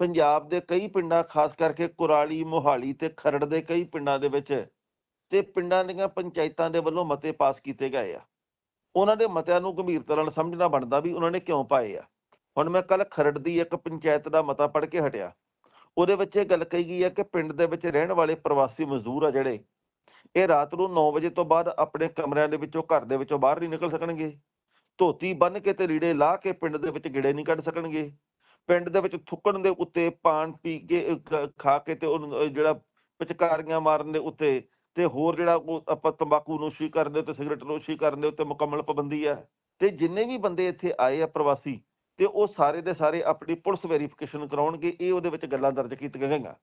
ਪੰਜਾਬ ਦੇ ਕਈ ਪਿੰਡਾਂ, ਖਾਸ ਕਰਕੇ ਕੁਰਾਲੀ, ਮੋਹਾਲੀ ਤੇ ਖਰੜ ਦੇ ਕਈ ਪਿੰਡਾਂ ਦੇ ਵਿੱਚ ਤੇ ਪਿੰਡਾਂ ਦੀਆਂ ਪੰਚਾਇਤਾਂ ਦੇ ਵੱਲੋਂ ਮਤੇ ਪਾਸ ਕੀਤੇ ਗਏ ਆ। ਉਹਨਾਂ ਦੇ ਮਤਿਆਂ ਨੂੰ ਗੰਭੀਰਤਾ ਨਾਲ ਸਮਝਣਾ ਬਣਦਾ ਵੀ ਉਹਨਾਂ ਨੇ ਕਿਉਂ ਪਾਏ ਆ। ਹੁਣ ਮੈਂ ਕੱਲ ਖਰੜ ਦੀ ਇੱਕ ਪੰਚਾਇਤ ਦਾ ਮਤਾ ਪੜ੍ਹ ਕੇ ਹਟਿਆ। ਉਹਦੇ ਵਿੱਚ ਇਹ ਗੱਲ ਕਹੀ ਗਈ ਹੈ ਕਿ ਪਿੰਡ ਦੇ ਵਿੱਚ ਰਹਿਣ ਵਾਲੇ ਪ੍ਰਵਾਸੀ ਮਜ਼ਦੂਰ ਆ ਜਿਹੜੇ, ਇਹ ਰਾਤ ਨੂੰ 9 ਵਜੇ ਤੋਂ ਬਾਅਦ ਆਪਣੇ ਕਮਰਿਆਂ ਦੇ ਵਿੱਚੋਂ ਘਰ ਦੇ ਵਿੱਚੋਂ ਬਾਹਰ ਨਹੀਂ ਨਿਕਲ ਸਕਣਗੇ। ਧੋਤੀ ਬੰਨ ਕੇ ਤੇ ਰੀੜੇ ਲਾ ਕੇ ਪਿੰਡ ਦੇ ਵਿੱਚ ਗਿੜੇ ਨਹੀਂ ਕੱਢ ਸਕਣਗੇ। ਪਿੰਡ ਦੇ ਵਿੱਚ ਥੁੱਕਣ ਦੇ ਉੱਤੇ ਪਾਨ ਪੀ ਕੇ ਖਾ ਕੇ ਤੇ ਉਹਨੂੰ ਜਿਹੜਾ ਪਿਚਕਾਰੀਆਂ ਮਾਰਨ ਦੇ ਉੱਤੇ ਤੇ ਹੋਰ ਜਿਹੜਾ ਉਹ ਆਪਾਂ ਤੰਬਾਕੂ ਨੋਸ਼ੀ ਕਰਨ ਦੇ ਉੱਤੇ, ਸਿਗਰਟ ਨੋਸ਼ੀ ਕਰਨ ਦੇ ਉੱਤੇ ਮੁਕੰਮਲ ਪਾਬੰਦੀ ਹੈ ਤੇ ਜਿੰਨੇ ਵੀ ਬੰਦੇ ਇੱਥੇ ਆਏ ਆ ਪ੍ਰਵਾਸੀ ਤੇ ਉਹ ਸਾਰੇ ਦੇ ਸਾਰੇ ਆਪਣੀ ਪੁਲਿਸ ਵੈਰੀਫਿਕੇਸ਼ਨ ਕਰਾਉਣਗੇ, ਇਹ ਉਹਦੇ ਵਿੱਚ ਗੱਲਾਂ ਦਰਜ ਕੀਤੀਆਂ ਗਈਆਂ।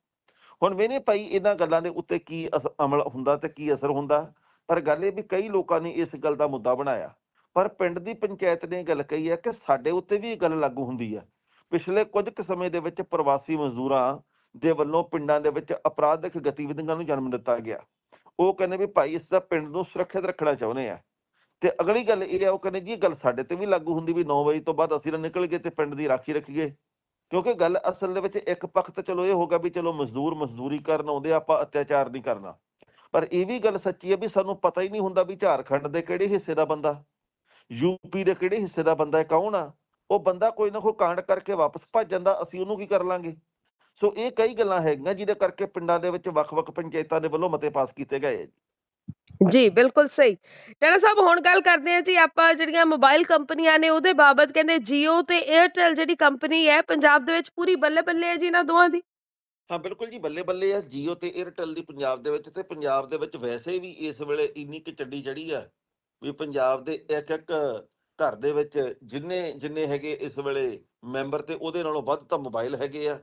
ਹੁਣ ਵੇਨੇ ਭਾਈ ਇਹਨਾਂ ਗੱਲਾਂ ਦੇ ਉੱਤੇ ਕੀ ਅਸ- ਅਮਲ ਹੁੰਦਾ ਤੇ ਕੀ ਅਸਰ ਹੁੰਦਾ। ਪਰ ਗੱਲ ਇਹ ਵੀ ਕਈ ਲੋਕਾਂ ਨੇ ਇਸ ਗੱਲ ਦਾ ਮੁੱਦਾ ਬਣਾਇਆ। ਪਰ ਪਿੰਡ ਦੀ ਪੰਚਾਇਤ ਨੇ ਇਹ ਗੱਲ ਕਹੀ ਹੈ ਕਿ ਸਾਡੇ ਉੱਤੇ ਵੀ ਇਹ ਗੱਲ ਲਾਗੂ ਹੁੰਦੀ ਹੈ ਪਿਛਲੇ ਕੁਝ ਕੁ ਸਮੇਂ ਦੇ ਵਿੱਚ ਪ੍ਰਵਾਸੀ ਮਜ਼ਦੂਰਾਂ ਦੇ ਵੱਲੋਂ ਪਿੰਡਾਂ ਦੇ ਵਿੱਚ ਅਪਰਾਧਿਕ ਗਤੀਵਿਧੀਆਂ ਨੂੰ ਜਨਮ ਦਿੱਤਾ ਗਿਆ। ਉਹ ਕਹਿੰਦੇ ਵੀ ਭਾਈ ਇਸ ਦਾ ਪਿੰਡ ਨੂੰ ਸੁਰੱਖਿਅਤ ਰੱਖਣਾ ਚਾਹੁੰਦੇ ਆ। ਤੇ ਅਗਲੀ ਗੱਲ ਇਹ ਆ ਉਹ ਕਹਿੰਦੇ ਜੀ ਇਹ ਗੱਲ ਸਾਡੇ ਤੇ ਵੀ ਲਾਗੂ ਹੁੰਦੀ ਵੀ 9 ਵਜੇ ਤੋਂ ਬਾਅਦ ਅਸੀਂ ਨਾ ਨਿਕਲ ਗਏ ਤੇ ਪਿੰਡ ਦੀ ਰਾਖੀ ਰੱਖੀਏ। ਕਿਉਂਕਿ ਗੱਲ ਅਸਲ ਦੇ ਵਿੱਚ ਇੱਕ ਪੱਖ ਤਾਂ ਚਲੋ ਇਹ ਹੋਗਾ ਵੀ ਚਲੋ ਮਜ਼ਦੂਰ ਮਜ਼ਦੂਰੀ ਕਰਨ ਆਉਂਦੇ ਆ, ਆਪਾਂ ਅਤਿਆਚਾਰ ਨਹੀਂ ਕਰਨਾ। ਪਰ ਇਹ ਵੀ ਗੱਲ ਸੱਚੀ ਹੈ ਵੀ ਸਾਨੂੰ ਪਤਾ ਹੀ ਨਹੀਂ ਹੁੰਦਾ ਵੀ ਝਾਰਖੰਡ ਦੇ ਕਿਹੜੇ ਹਿੱਸੇ ਦਾ ਬੰਦਾ। ਯੂਪੀ ਦੇ ਕਿਹੜੇ ਹਿੱਸੇ ਦਾ ਬੰਦਾ ਕੌਣ ਆ? ਉਹ ਬੰਦਾ ਕੋਈ ਨਾ ਕੋਈ ਕਾਂਡ ਕਰਕੇ ਵਾਪਸ ਭੱਜ ਜਾਂਦਾ ਅਸੀਂ ਉਹਨੂੰ ਕੀ ਕਰ ਲਾਂਗੇ? ਸੋ ਇਹ ਕਈ ਗੱਲਾਂ ਹੈਗੀਆਂ ਜਿਹਦੇ ਕਰਕੇ ਪਿੰਡਾਂ ਦੇ ਵਿੱਚ ਵੱਖ-ਵੱਖ ਪੰਚਾਇਤਾਂ ਦੇ ਵੱਲੋਂ ਮਤੇ ਪਾਸ ਕੀਤੇ ਗਏ ਆ ਜੀ। ਜੀ ਬਿਲਕੁਲ ਸਹੀ। ਟੈਣਾ ਸਾਹਿਬ ਹੁਣ ਗੱਲ ਕਰਦੇ ਹਾਂ ਜੀ ਆਪਾਂ ਜਿਹੜੀਆਂ ਮੋਬਾਈਲ ਕੰਪਨੀਆਂ ਨੇ ਉਹਦੇ ਬਾਬਤ ਕਹਿੰਦੇ Jio ਤੇ Airtel ਜਿਹੜੀ ਕੰਪਨੀ ਹੈ ਪੰਜਾਬ ਦੇ ਵਿੱਚ ਪੂਰੀ ਬੱਲੇ ਬੱਲੇ ਹੈ ਜੀ ਇਹਨਾਂ ਦੋਵਾਂ ਦੀ? ਹਾਂ ਬਿਲਕੁਲ ਜੀ ਬੱਲੇ ਬੱਲੇ ਆ ਜੀਓ ਤੇ 에ਅਰਟੈਲ ਦੀ ਪੰਜਾਬ ਦੇ ਵਿੱਚ ਤੇ ਪੰਜਾਬ ਦੇ ਵਿੱਚ ਵੈਸੇ ਵੀ ਇਸ ਵੇਲੇ ਇੰਨੀ ਕੁ ਚੱਡੀ ਚੜੀ ਆ ਵੀ ਪੰਜਾਬ ਦੇ ਇੱਕ ਇੱਕ ਘਰ ਦੇ ਵਿੱਚ ਜਿੰਨੇ ਜਿੰਨੇ ਹੈਗੇ ਇਸ ਵੇਲੇ ਮੈਂਬਰ ਤੇ ਉਹਦੇ ਨਾਲੋਂ ਵੱਧ ਤਾਂ ਮੋਬਾਈਲ ਹੈਗੇ ਆ।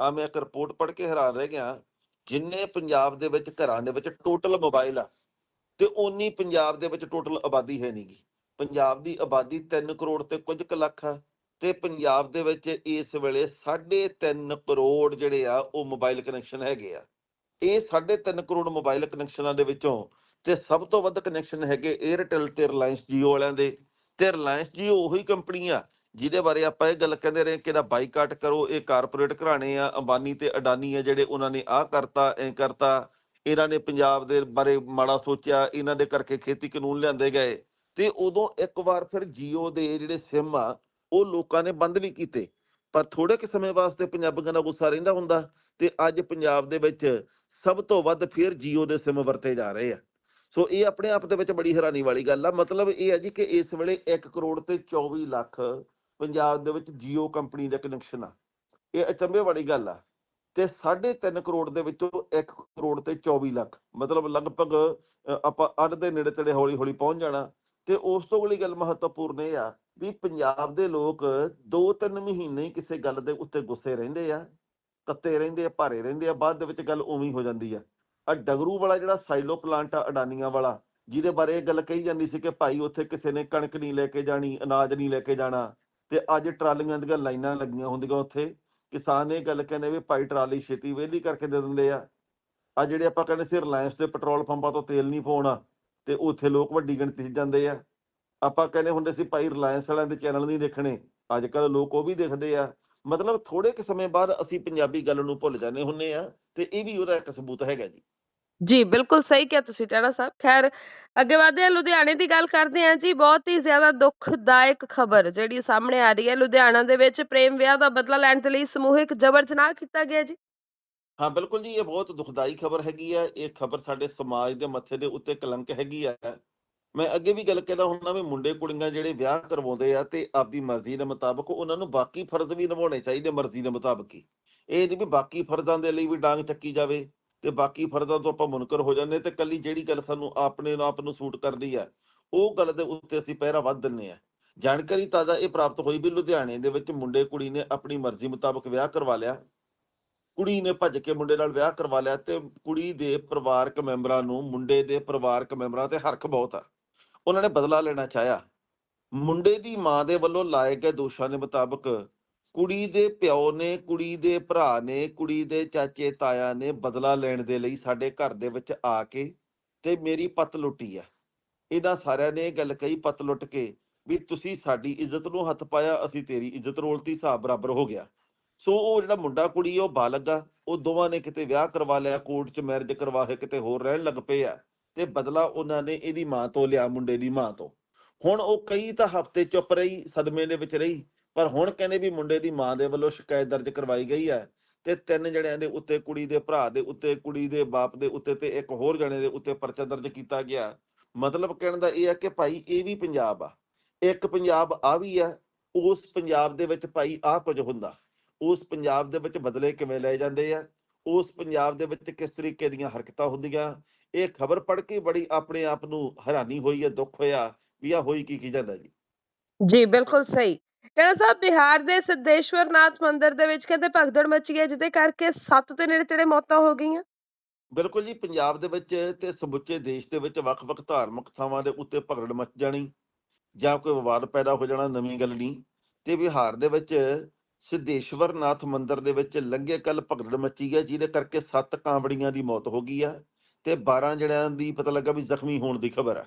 ਆ ਮੈਂ ਇੱਕ ਰਿਪੋਰਟ ਪੜ੍ਹ ਕੇ ਹੈਰਾਨ ਰਹਿ ਗਿਆ। ਜਿੰਨੇ ਪੰਜਾਬ ਦੇ ਵਿੱਚ ਘਰਾਂ ਦੇ ਵਿੱਚ ਟੋਟਲ ਮੋਬਾਈਲ ਆ ਤੇ ਓਨੀ ਪੰਜਾਬ ਦੇ ਵਿੱਚ ਟੋਟਲ ਆਬਾਦੀ ਹੈ ਨਹੀਂਗੀ ਪੰਜਾਬ ਦੀ ਆਬਾਦੀ 3 ਕਰੋੜ ਤੇ ਕੁਝ ਕੁ ਲੱਖ ਆ ਤੇ ਪੰਜਾਬ ਦੇ ਵਿੱਚ ਇਸ ਵੇਲੇ 3.5 ਕਰੋੜ ਜਿਹੜੇ ਆ ਉਹ ਮੋਬਾਈਲ ਕਨੈਕਸ਼ਨ ਹੈਗੇ ਆ। ਇਹ 3.5 ਕਰੋੜ ਮੋਬਾਈਲ ਕਨੈਕਸ਼ਨਾਂ ਦੇ ਵਿੱਚੋਂ ਤੇ ਸਭ ਤੋਂ ਵੱਧ ਕਨੈਕਸ਼ਨ ਹੈਗੇ 에ਅਰਟੈਲ ਤੇ ਰਿਲਾਇੰਸ Jio ਵਾਲਿਆਂ ਦੇ। ਤੇ ਰਿਲਾਇੰਸ ਜੀ ਉਹੀ ਕੰਪਨੀ ਆ, ਜਿਹਦੇ ਬਾਰੇ ਆਪਾਂ ਇਹ ਗੱਲ ਕਹਿੰਦੇ ਰਹੇ ਕਿ ਇਹਦਾ ਬਾਈਕਾਟ ਕਰੋ, ਇਹ ਕਾਰਪੋਰੇਟ ਘਰਾਣੇ ਆ, ਅੰਬਾਨੀ ਤੇ ਅਡਾਨੀ ਆ ਜਿਹੜੇ ਉਹਨਾਂ ਨੇ ਆਹ ਕਰਤਾ, ਐ ਕਰਤਾ, ਇਹਨਾਂ ਨੇ ਪੰਜਾਬ ਦੇ ਬਾਰੇ ਮਾੜਾ ਸੋਚਿਆ, ਇਹਨਾਂ ਦੇ ਕਰਕੇ ਖੇਤੀ ਕਾਨੂੰਨ ਲਿਆਂਦੇ ਗਏ ਤੇ ਉਦੋਂ ਇੱਕ ਵਾਰ ਫਿਰ ਜੀਓ ਦੇ ਜਿਹੜੇ ਸਿਮ ਆ, ਉਹ ਲੋਕਾਂ ਨੇ ਬੰਦ ਵੀ ਕੀਤੇ। ਪਰ ਥੋੜੇ ਕਿ ਸਮੇਂ ਵਾਸਤੇ ਪੰਜਾਬੀਆਂ ਦਾ ਗੁੱਸਾ ਰਹਿੰਦਾ ਹੁੰਦਾ ਤੇ ਅੱਜ ਪੰਜਾਬ ਦੇ ਵਿੱਚ ਸਭ ਤੋਂ ਵੱਧ ਫਿਰ ਜੀਓ ਦੇ ਸਿਮ ਵਰਤੇ ਜਾ ਰਹੇ ਆ। ਸੋ ਇਹ ਆਪਣੇ ਆਪ ਦੇ ਵਿੱਚ ਬੜੀ ਹੈਰਾਨੀ ਵਾਲੀ ਗੱਲ ਆ। ਮਤਲਬ ਇਹ ਹੈ ਜੀ ਕਿ ਇਸ ਵੇਲੇ 1 ਕਰੋੜ ਤੇ 24 ਲੱਖ ਪੰਜਾਬ ਦੇ ਵਿੱਚ ਜੀਓ ਕੰਪਨੀ ਦਾ ਕਨੈਕਸ਼ਨ ਆ। ਇਹ ਅਚੰਭੇ ਵਾਲੀ ਗੱਲ ਆ। ਤੇ 3.5 ਕਰੋੜ ਦੇ ਵਿੱਚੋਂ 1 ਕਰੋੜ ਤੇ 24 ਲੱਖ, ਮਤਲਬ ਲਗਭਗ ਆਪਾਂ ਅੱਧ ਦੇ ਨੇੜੇ ਤੇੜੇ ਹੌਲੀ ਹੌਲੀ ਪਹੁੰਚ ਜਾਣਾ। ਤੇ ਉਸ ਤੋਂ ਅਗਲੀ ਗੱਲ ਮਹੱਤਵਪੂਰਨ ਇਹ ਆ ਵੀ ਪੰਜਾਬ ਦੇ ਲੋਕ 2-3 ਮਹੀਨੇ ਕਿਸੇ ਗੱਲ ਦੇ ਉੱਤੇ ਗੁੱਸੇ ਰਹਿੰਦੇ ਆ, ਕੱਤੇ ਰਹਿੰਦੇ ਆ, ਭਾਰੇ ਰਹਿੰਦੇ ਆ, ਬਾਅਦ ਦੇ ਵਿੱਚ ਗੱਲ ਉਵੇਂ ਹੀ ਹੋ ਜਾਂਦੀ ਆ। ਆ ਡਗਰੂ ਵਾਲਾ ਜਿਹੜਾ ਸਾਈਲੋ ਪਲਾਂਟ ਆ, ਅਡਾਨੀਆਂ ਵਾਲਾ, ਜਿਹਦੇ ਬਾਰੇ ਇਹ ਗੱਲ ਕਹੀ ਜਾਂਦੀ ਸੀ ਕਿ ਭਾਈ ਉੱਥੇ ਕਿਸੇ ਨੇ ਕਣਕ ਨਹੀਂ ਲੈ ਕੇ ਜਾਣੀ, ਅਨਾਜ ਨਹੀਂ ਲੈ ਕੇ ਜਾਣਾ, ਤੇ ਅੱਜ ਟਰਾਲੀਆਂ ਦੀਆਂ ਲਾਈਨਾਂ ਲੱਗੀਆਂ ਹੁੰਦੀਆਂ ਉੱਥੇ, ਕਿਸਾਨ ਇਹ ਗੱਲ ਕਹਿੰਦੇ ਵੀ ਭਾਈ ਟਰਾਲੀ ਛੇਤੀ ਵਿਹਲੀ ਕਰਕੇ ਦੇ ਦਿੰਦੇ ਆ। ਆ ਜਿਹੜੇ ਆਪਾਂ ਕਹਿੰਦੇ ਸੀ ਰਿਲਾਇੰਸ ਦੇ ਪੈਟਰੋਲ ਪੰਪਾਂ ਤੋਂ ਤੇਲ ਨਹੀਂ ਪਾਉਣਾ, ਤੇ ਉੱਥੇ ਲੋਕ ਵੱਡੀ ਗਿਣਤੀ 'ਚ ਜਾਂਦੇ ਆ। ਆਪਾਂ ਕਹਿੰਦੇ ਹੁੰਦੇ ਸੀ ਭਾਈ ਰਿਲਾਇੰਸ ਵਾਲਿਆਂ ਦੇ ਚੈਨਲ ਨਹੀਂ ਦੇਖਣੇ ਅੱਜ ਕੱਲ ਲੋਕ ਉਹ ਵੀ ਦੇਖਦੇ ਆ। ਮਤਲਬ ਥੋੜੇ ਕੁ ਸਮੇਂ ਬਾਅਦ ਅਸੀਂ ਪੰਜਾਬੀ ਗੱਲ ਨੂੰ ਭੁੱਲ ਜਾਂਦੇ ਹੁੰਨੇ ਆ, ਤੇ ਇਹ ਵੀ ਉਹਦਾ ਇੱਕ ਸਬੂਤ ਹੈਗਾ ਜੀ। ਜੀ, ਬਿਲਕੁਲ ਸਹੀ ਕਿਹਾ ਤੁਸੀਂ ਟੈਣਾ ਸਾਹਿਬ। ਖੈਰ, ਅੱਗੇ ਵਧਦੇ ਹਾਂ, ਲੁਧਿਆਣੇ ਦੀ ਗੱਲ ਕਰਦੇ ਹਾਂ ਜੀ। ਬਹੁਤ ਹੀ ਜ਼ਿਆਦਾ ਦੁਖਦਾਇਕ ਖਬਰ ਜਿਹੜੀ ਸਾਹਮਣੇ ਆ ਰਹੀ ਹੈ। ਲੁਧਿਆਣਾ ਦੇ ਵਿੱਚ ਪ੍ਰੇਮ ਵਿਆਹ ਦਾ ਬਦਲਾ ਲੈਣ ਦੇ ਲਈ ਸਮੂਹਿਕ ਜਬਰ ਜਨਾਹ ਕੀਤਾ ਗਿਆ ਜੀ। ਹਾਂ, ਬਿਲਕੁਲ ਜੀ, ਇਹ ਬਹੁਤ ਦੁਖਦਾਈ ਖਬਰ ਹੈਗੀ ਆ। ਇਹ ਖਬਰ ਸਾਡੇ ਸਮਾਜ ਦੇ ਮੱਥੇ ਦੇ ਉੱਤੇ ਕਲੰਕ ਹੈਗੀ ਆ। ਮੈਂ ਅੱਗੇ ਵੀ ਗੱਲ ਕਹਿੰਦਾ ਹੁੰਦਾ ਵੀ ਮੁੰਡੇ ਕੁੜੀਆਂ ਜਿਹੜੇ ਵਿਆਹ ਕਰਵਾਉਂਦੇ ਆ ਤੇ ਆਪਦੀ ਮਰਜ਼ੀ ਦੇ ਮੁਤਾਬਕ ਉਹਨਾਂ ਨੂੰ ਬਾਕੀ ਫਰਜ਼ ਵੀ ਨਿਭਾਉਣੇ ਚਾਹੀਦੇ ਮਰਜ਼ੀ ਦੇ ਮੁਤਾਬਕ ਹੀ। ਇਹ ਨਹੀਂ ਵੀ ਬਾਕੀ ਫਰਜ਼ਾਂ ਦੇ ਲਈ ਵੀ ਡਾਂਗ ਚੱਕੀ ਜਾਵੇ। ਤੇ ਬਾਕੀ ਫਰਜ਼ਾਂ ਤੋਂ ਆਪਾਂ ਮੁਨਕਰ ਹੋ ਜਾਂਦੇ ਤੇ ਕੱਲੀ ਜਿਹੜੀ ਗੱਲ ਸਾਨੂੰ ਆਪਣੇ ਆਪ ਨੂੰ ਸੂਟ ਕਰਦੀ ਆ ਉਹ ਗੱਲ ਦੇ ਉੱਤੇ ਅਸੀਂ ਪਹਿਰਾ ਵੱਧ ਦਿੰਨੇ ਆ ਜਾਣਕਾਰੀ ਤਾਜ਼ਾ ਇਹ ਪ੍ਰਾਪਤ ਹੋਈ ਵੀ ਲੁਧਿਆਣੇ ਦੇ ਵਿੱਚ ਮੁੰਡੇ ਕੁੜੀ ਨੇ ਆਪਣੀ ਮਰਜ਼ੀ ਮੁਤਾਬਕ ਵਿਆਹ ਕਰਵਾ ਲਿਆ। ਕੁੜੀ ਨੇ ਭੱਜ ਕੇ ਮੁੰਡੇ ਨਾਲ ਵਿਆਹ ਕਰਵਾ ਲਿਆ ਤੇ ਕੁੜੀ ਦੇ ਪਰਿਵਾਰਕ ਮੈਂਬਰਾਂ ਨੂੰ ਮੁੰਡੇ ਦੇ ਪਰਿਵਾਰਕ ਮੈਂਬਰਾਂ ਤੇ ਹਰਖ ਬਹੁਤ ਆ। ਉਹਨਾਂ ਨੇ ਬਦਲਾ ਲੈਣਾ ਚਾਹਿਆ। ਮੁੰਡੇ ਦੀ ਮਾਂ ਦੇ ਵੱਲੋਂ ਲਾਏ ਗਏ ਦੋਸ਼ਾਂ ਦੇ ਮੁਤਾਬਕ ਕੁੜੀ ਦੇ ਪਿਓ ਨੇ, ਕੁੜੀ ਦੇ ਭਰਾ ਨੇ, ਕੁੜੀ ਦੇ ਚਾਚੇ ਤਾਇਆ ਨੇ ਬਦਲਾ ਲੈਣ ਦੇ ਲਈ ਸਾਡੇ ਘਰ ਦੇ ਵਿੱਚ ਆ ਕੇ ਤੇ ਮੇਰੀ ਪਤ ਲੁੱਟੀ ਆ। ਇਹਨਾਂ ਸਾਰਿਆਂ ਨੇ ਇਹ ਗੱਲ ਕਹੀ ਪਤ ਲੁੱਟ ਕੇ ਵੀ ਤੁਸੀਂ ਸਾਡੀ ਇੱਜ਼ਤ ਨੂੰ ਹੱਥ ਪਾਇਆ, ਅਸੀਂ ਤੇਰੀ ਇੱਜ਼ਤ ਰੋਲਤੀ, ਹਿਸਾਬ ਬਰਾਬਰ ਹੋ ਗਿਆ। ਸੋ ਉਹ ਜਿਹੜਾ ਮੁੰਡਾ ਕੁੜੀ ਉਹ ਬਾਲਗ ਆ, ਉਹ ਦੋਵਾਂ ਨੇ ਕਿਤੇ ਵਿਆਹ ਕਰਵਾ ਲਿਆ, ਕੋਰਟ 'ਚ ਮੈਰਿਜ ਕਰਵਾ ਕੇ ਕਿਤੇ ਹੋਰ ਰਹਿਣ ਲੱਗ ਪਏ ਆ ਤੇ ਬਦਲਾ ਉਹਨਾਂ ਨੇ ਇਹਦੀ ਮਾਂ ਤੋਂ ਲਿਆ, ਮੁੰਡੇ ਦੀ ਮਾਂ ਤੋਂ। ਹੁਣ ਉਹ ਕਈ ਤਾਂ ਹਫ਼ਤੇ ਚੁੱਪ ਰਹੀ, ਸਦਮੇ ਦੇ ਵਿੱਚ ਰਹੀ ਪਰ ਹੁਣ ਕਹਿੰਦੇ ਵੀ ਮੁੰਡੇ ਦੀ ਮਾਂ ਦੇ ਵੱਲੋਂ ਸ਼ਿਕਾਇਤ ਦਰਜ ਕਰਵਾਈ ਗਈ ਹੈ ਤੇ ਤਿੰਨ ਜਣਿਆਂ ਦੇ ਉੱਤੇ ਕੁੜੀ ਦੇ ਭਰਾ ਦੇ ਉੱਤੇ, ਕੁੜੀ ਦੇ ਬਾਪ ਦੇ ਉੱਤੇ ਤੇ ਇੱਕ ਹੋਰ ਜਣੇ ਦੇ ਉੱਤੇ ਪਰਚਾ ਦਰਜ ਕੀਤਾ ਗਿਆ। ਮਤਲਬ ਕਹਿਣ ਦਾ ਇਹ ਹੈ ਕਿ ਭਾਈ ਇਹ ਵੀ ਪੰਜਾਬ ਆ। ਇੱਕ ਪੰਜਾਬ ਆ ਵੀ ਆ, ਉਸ ਪੰਜਾਬ ਦੇ ਵਿੱਚ ਭਾਈ ਆ ਕੁਝ ਹੁੰਦਾ। ਉਸ ਪੰਜਾਬ ਦੇ ਵਿੱਚ ਬਦਲੇ ਕਿਵੇਂ ਲਏ ਜਾਂਦੇ ਆ? ਉਸ ਪੰਜਾਬ ਦੇ ਵਿੱਚ ਕਿਸ ਤਰੀਕੇ ਦੀਆਂ ਹਰਕਤਾਂ ਹੁੰਦੀਆਂ? ਇਹ ਖਬਰ ਪੜ੍ਹ ਕੇ ਬੜੀ ਆਪਣੇ ਆਪ ਨੂੰ ਹੈਰਾਨੀ ਹੋਈ ਹੈ, ਦੁੱਖ ਹੋਇਆ ਵੀ ਆ ਹੋਈ ਕੀ ਕੀ ਜਾਂਦਾ ਜੀ। ਜੀ, ਬਿਲਕੁਲ ਸਹੀ। ਟੈਣਾ ਸਾਹਿਬ ਬਿਹਾਰ ਦੇ ਸਿੱਧੇਸ਼ਵਰ ਮੰਦਿਰ ਦੇ ਵਿੱਚ ਕਹਿੰਦੇ ਭਗਦੜ ਮਚੀ ਹੈ, ਜਿਹਦੇ ਕਰਕੇ 7 ਦੇ ਨੇੜੇ ਤੇੜੇ ਮੌਤਾਂ ਹੋ ਗਈਆਂ। ਬਿਲਕੁਲ ਜੀ, ਪੰਜਾਬ ਦੇ ਵਿੱਚ ਤੇ ਸਮੁੱਚੇ ਦੇਸ਼ ਦੇ ਵਿੱਚ ਵੱਖ-ਵੱਖ ਧਾਰਮਿਕ ਥਾਵਾਂ ਦੇ ਉੱਤੇ ਭਗੜ ਮਚ ਜਾਣੀ, ਜਾਂ ਕੋਈ ਵਿਵਾਦ ਪੈਦਾ ਹੋ ਜਾਣਾ, ਨਵੀਂ ਗੱਲ ਨਹੀਂ। ਤੇ ਬਿਹਾਰ ਦੇ ਵਿੱਚ ਸਿੱਧੇਸ਼ਵਰਨਾਥ ਮੰਦਿਰ ਦੇ ਵਿੱਚ ਲੰਘੇ ਕੱਲ ਭਗਦੜ ਮੱਚੀ ਹੈ, ਜਿਹਦੇ ਕਰਕੇ 7 ਕਾਂਬੜੀਆਂ ਦੀ ਮੌਤ ਹੋ ਗਈ ਆ। ਤੇ 12 ਜਣਿਆਂ ਦੀ ਪਤਾ ਲੱਗਾ ਵੀ ਜ਼ਖਮੀ ਹੋਣ ਦੀ ਖਬਰ ਆ।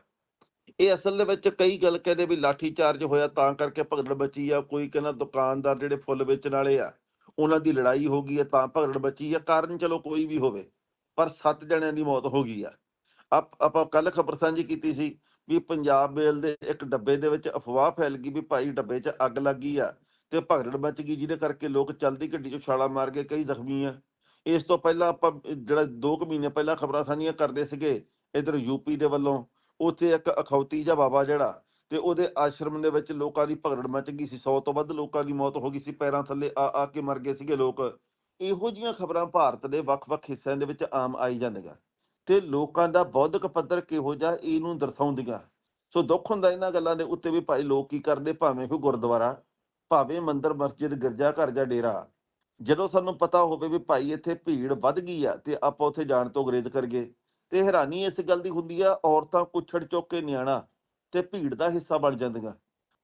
ਇਹ ਅਸਲ ਦੇ ਵਿੱਚ ਕਈ ਗੱਲ ਕਹਿੰਦੇ ਵੀ ਲਾਠੀ ਚਾਰਜ ਹੋਇਆ ਤਾਂ ਕਰਕੇ ਭਗੜ ਬਚੀ ਆ, ਕੋਈ ਕਹਿੰਦਾ ਦੁਕਾਨਦਾਰ ਜਿਹੜੇ ਫੁੱਲ ਵੇਚਣ ਵਾਲੇ ਆ, ਉਹਨਾਂ ਦੀ ਲੜਾਈ ਹੋ ਗਈ ਹੈ ਤਾਂ ਭਗੜ ਬਚੀ ਆ, ਕਾਰਨ ਚਲੋ ਕੋਈ ਵੀ ਹੋਵੇ, ਪਰ 7 ਜਣਿਆਂ ਦੀ ਮੌਤ ਹੋ ਗਈ ਆ। ਆਪ, ਆਪਾਂ ਕੱਲ ਖਬਰ ਸਾਂਝੀ ਕੀਤੀ ਸੀ ਵੀ ਪੰਜਾਬ ਮੇਲ ਦੇ ਇੱਕ ਡੱਬੇ ਦੇ ਵਿੱਚ ਅਫਵਾਹ ਫੈਲ ਗਈ ਵੀ ਭਾਈ ਡੱਬੇ 'ਚ ਅੱਗ ਲੱਗੀ ਆ ਤੇ ਭਗੜ ਬਚ ਗਈ, ਜਿਹਦੇ ਕਰਕੇ ਲੋਕ ਚਲਦੀ ਗੱਡੀ 'ਚੋਂ ਛਾਲਾ ਮਾਰ ਕੇ ਕਈ ਜ਼ਖਮੀ ਆ। ਇਸ ਤੋਂ ਪਹਿਲਾਂ ਆਪਾਂ ਜਿਹੜਾ 2 ਕੁ ਮਹੀਨੇ ਪਹਿਲਾਂ ਖਬਰਾਂ ਸਾਂਝੀਆਂ ਕਰਦੇ ਸੀਗੇ, ਇਧਰ ਯੂਪੀ ਦੇ ਵੱਲੋਂ ਉੱਥੇ ਇੱਕ ਅਖੌਤੀ ਜਿਹਾ ਬਾਬਾ ਜਿਹੜਾ ਤੇ ਉਹਦੇ ਆਸ਼ਰਮ ਦੇ ਵਿੱਚ ਲੋਕਾਂ ਦੀ ਭਗੜ ਮੱਚ ਗਈ ਸੀ 100 ਤੋਂ ਵੱਧ ਲੋਕਾਂ ਦੀ ਮੌਤ ਹੋ ਗਈ ਸੀ, ਪੈਰਾਂ ਥੱਲੇ ਆ ਆ ਕੇ ਮਰ ਗਏ ਸੀਗੇ ਲੋਕ। ਇਹੋ ਜਿਹੀਆਂ ਖਬਰਾਂ ਭਾਰਤ ਦੇ ਵੱਖ-ਵੱਖ ਹਿੱਸਿਆਂ ਦੇ ਵਿੱਚ ਆਮ ਆਈ ਜਾਂਦੀਆਂ ਤੇ ਲੋਕਾਂ ਦਾ ਬੌਧਿਕ ਪੱਧਰ ਕਿਹੋ ਜਿਹਾ ਇਹਨੂੰ ਦਰਸਾਉਂਦੀਆਂ। ਸੋ ਦੁੱਖ ਹੁੰਦਾ ਇਹਨਾਂ ਗੱਲਾਂ ਦੇ ਉੱਤੇ ਵੀ ਭਾਈ ਲੋਕ ਕੀ ਕਰਦੇ? ਭਾਵੇਂ ਕੋਈ ਗੁਰਦੁਆਰਾ, ਭਾਵੇਂ ਮੰਦਿਰ, ਮਸਜਿਦ, ਗਿਰਜਾ ਘਰ ਜਾਂ ਡੇਰਾ। ਜਦੋਂ ਸਾਨੂੰ ਪਤਾ ਹੋਵੇ ਵੀ ਭਾਈ ਇੱਥੇ ਭੀੜ ਵੱਧ ਗਈ ਆ ਤੇ ਆਪਾਂ ਉੱਥੇ ਜਾਣ ਤੋਂ ਗੁਰੇਜ਼ ਕਰੀਏ ਤੇ ਹੈਰਾਨੀ ਇਸ ਗੱਲ ਦੀ ਹੁੰਦੀ ਆ, ਔਰਤਾਂ ਕੁੱਛੜ ਚੁੱਕ ਕੇ ਨਿਆਣਾ ਤੇ ਭੀੜ ਦਾ ਹਿੱਸਾ ਬਣ ਜਾਂਦੀਆਂ।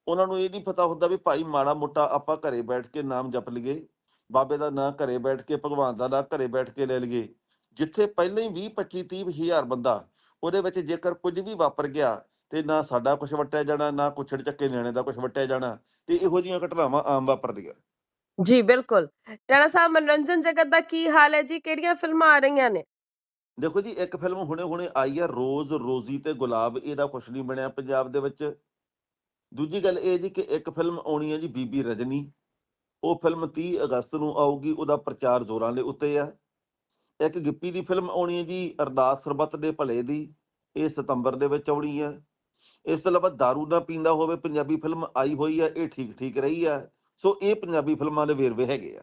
ਉਹਨਾਂ ਨੂੰ ਇਹ ਨਹੀਂ ਪਤਾ ਹੁੰਦਾ ਵੀ ਭਾਈ ਮਾੜਾ ਮੋਟਾ ਆਪਾਂ ਘਰੇ ਬੈਠ ਕੇ ਨਾਮ ਜਪ ਲਈਏ, ਬਾਬੇ ਦਾ ਨਾਂ ਘਰੇ ਬੈਠ ਕੇ, ਭਗਵਾਨ ਦਾ ਨਾਂ ਘਰੇ ਬੈਠ ਕੇ ਲੈ ਲਈਏ, ਜਿੱਥੇ ਪਹਿਲਾਂ ਹੀ 20 25 30 ਹਜ਼ਾਰ ਬੰਦਾ ਉਹਦੇ ਵਿੱਚ ਜੇਕਰ ਕੁਝ ਵੀ ਵਾਪਰ ਗਿਆ ਤੇ ਨਾ ਸਾਡਾ ਕੁਝ ਵਟਿਆ ਜਾਣਾ, ਨਾ ਕੁੱਛੜ ਚੱਕੇ ਨਿਆਣੇ ਦਾ ਕੁਝ ਵਟਿਆ ਜਾਣਾ, ਤੇ ਇਹੋ ਜਿਹੀਆਂ ਘਟਨਾਵਾਂ ਆਮ ਵਾਪਰਦੀਆਂ। ਜੀ ਬਿਲਕੁਲ। ਟੈਣਾ ਸਾਹਿਬ, ਮਨੋਰੰਜਨ ਜਗਤ ਦਾ ਕੀ ਹਾਲ ਹੈ ਜੀ? ਕਿਹੜੀਆਂ ਫਿਲਮਾਂ ਆ ਰਹੀਆਂ ਨੇ? ਦੇਖੋ ਜੀ, ਇੱਕ ਫਿਲਮ ਹੁਣੇ ਹੁਣੇ ਆਈ ਆ, ਰੋਜ਼ ਰੋਜ਼ੀ ਤੇ ਗੁਲਾਬ, ਇਹਦਾ ਕੁਛ ਨਹੀਂ ਬਣਿਆ ਪੰਜਾਬ ਦੇ ਵਿੱਚ। ਦੂਜੀ ਗੱਲ ਇਹ ਜੀ ਕਿ ਇੱਕ ਫਿਲਮ ਆਉਣੀ ਹੈ ਜੀ ਬੀਬੀ ਰਜਨੀ। ਉਹ ਫਿਲਮ 30 ਅਗਸਤ ਨੂੰ ਆਊਗੀ, ਉਹਦਾ ਪ੍ਰਚਾਰ ਜ਼ੋਰਾਂ ਦੇ ਉੱਤੇ ਆ। ਇੱਕ ਗਿੱਪੀ ਦੀ ਫਿਲਮ ਆਉਣੀ ਹੈ ਜੀ, ਅਰਦਾਸ ਸਰਬੱਤ ਦੇ ਭਲੇ ਦੀ, ਇਹ ਸਤੰਬਰ ਦੇ ਵਿੱਚ ਆਉਣੀ ਹੈ ਇਸ ਤੋਂ ਇਲਾਵਾ दारू ਨਾ ਪੀਂਦਾ ਹੋਵੇ, ਪੰਜਾਬੀ ਫਿਲਮ ਆਈ ਹੋਈ ਹੈ ਇਹ ਠੀਕ ਠੀਕ ਰਹੀ ਆ। ਸੋ ਇਹ ਪੰਜਾਬੀ ਫਿਲਮਾਂ ਦੇ ਵੇਰਵੇ ਹੈਗੇ ਆ।